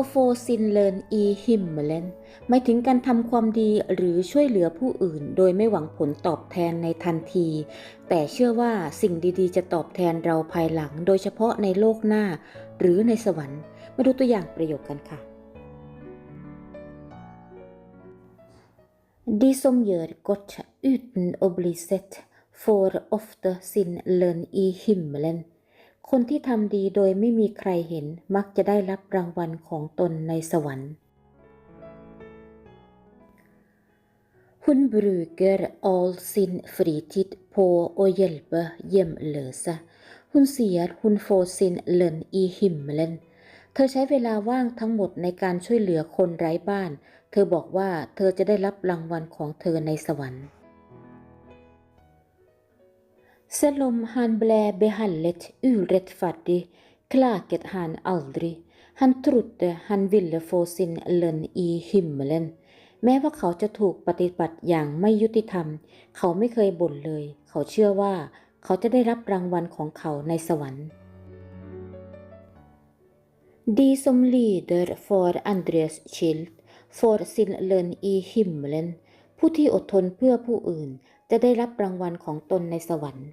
o f o sin lön i himmelen หมายถึงการทำความดีหรือช่วยเหลือผู้อื่น โดยไม่หวังผลตอบแทนในทันที แต่เชื่อว่าสิ่งดีๆ จะตอบแทนเราภายหลัง โดยเฉพาะในโลกหน้า หรือในสวรรค์ มาดูตัวอย่างประโยคกันค่ะ De som gjør godt uten å bli sett, får ofte sin lønn i himmelen. คนที่ทำดีโดยไม่มีใครเห็นมักจะได้รับรางวัลของตนในสวรรค์ Hun bruker all sin fritid på å hjelpe hjemløse. Hun sier hun får sin lønn i himmelen. เธอใช้เวลาว่างทั้งหมดในการช่วยเหลือคนไร้บ้าน เธอบอกว่าเธอจะได้รับรางวัลของเธอในสวรรค์ Selv om han ble behandlet urettferdig, klaget han aldri. Han trodde han ville få sin lønn i himmelen. แม้ว่าเขาจะถูกปฏิบัติอย่างไม่ยุติธรรม เขาไม่เคยบ่นเลย เขาเชื่อว่าเขาจะได้รับรางวัลของเขาในสวรรค์ De som lider for andres skyld, får sin lønn i himmelen. ผู้ที่อดทนเพื่อผู้อื่นจะได้รับรางวัลของตนในสวรรค์